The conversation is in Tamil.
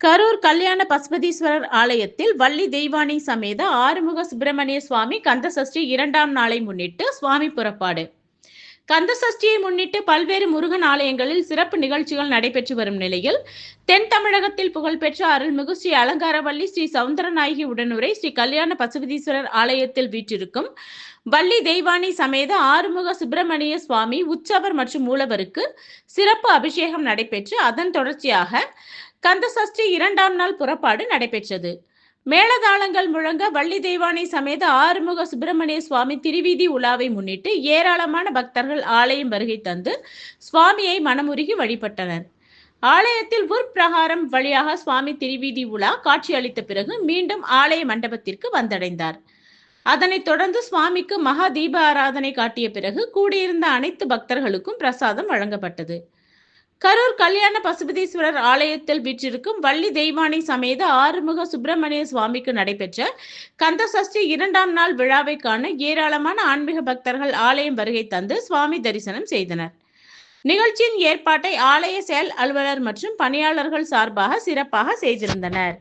கரூர் கல்யாண பசுபதீஸ்வரர் ஆலயத்தில் வள்ளி தெய்வானை சமேத ஆறுமுக சுப்பிரமணிய சுவாமி கந்தசஷ்டி இரண்டாம் நாளை முன்னிட்டு சுவாமி புறப்பாடு. கந்தசஷ்டியை முன்னிட்டு பல்வேறு முருகன் ஆலயங்களில் சிறப்பு நிகழ்ச்சிகள் நடைபெற்று வரும் நிலையில் தென் தமிழகத்தில் புகழ்பெற்ற அருள்மிகு ஸ்ரீ அலங்காரவள்ளி ஸ்ரீ சவுந்தரநாயகி உடனுரை ஸ்ரீ கல்யாண பசுபதீஸ்வரர் ஆலயத்தில் வீற்றிருக்கும் வள்ளி தெய்வானி சமேத ஆறுமுக சுப்பிரமணிய சுவாமி உற்சவர் மற்றும் மூலவருக்கு சிறப்பு அபிஷேகம் நடைபெற்று அதன் தொடர்ச்சியாக கந்தசஷ்டி இரண்டாம் நாள் புறப்பாடு நடைபெற்றது. மேளதாளங்கள் முழங்க வள்ளி தெய்வானை சமேத ஆறுமுக சுப்பிரமணிய சுவாமி திருவீதி உலாவை முன்னிட்டு ஏராளமான பக்தர்கள் ஆலயம் வருகை தந்து சுவாமியை மனமுருகி வழிபட்டனர். ஆலயத்தில் உட்பிரகாரம் வழியாக சுவாமி திருவீதி உலா காட்சியளித்த பிறகு மீண்டும் ஆலய மண்டபத்திற்கு வந்தடைந்தார். அதனைத் தொடர்ந்து சுவாமிக்கு மகா தீப ஆராதனை காட்டிய பிறகு கூடியிருந்த அனைத்து பக்தர்களுக்கும் பிரசாதம் வழங்கப்பட்டது. கரூர் கல்யாண பசுபதீஸ்வரர் ஆலயத்தில் வீற்றிருக்கும் வள்ளி தெய்வானை சமேத ஆறுமுக சுப்பிரமணிய சுவாமிக்கு நடைபெற்ற கந்தசஷ்டி இரண்டாம் நாள் விழாவை காண ஏராளமான ஆன்மீக பக்தர்கள் ஆலயம் வருகை தந்து சுவாமி தரிசனம் செய்தனர். நிகழ்ச்சியின் ஏற்பாட்டை ஆலய செயல் அலுவலர் மற்றும் பணியாளர்கள் சார்பாக சிறப்பாக செய்திருந்தனர்.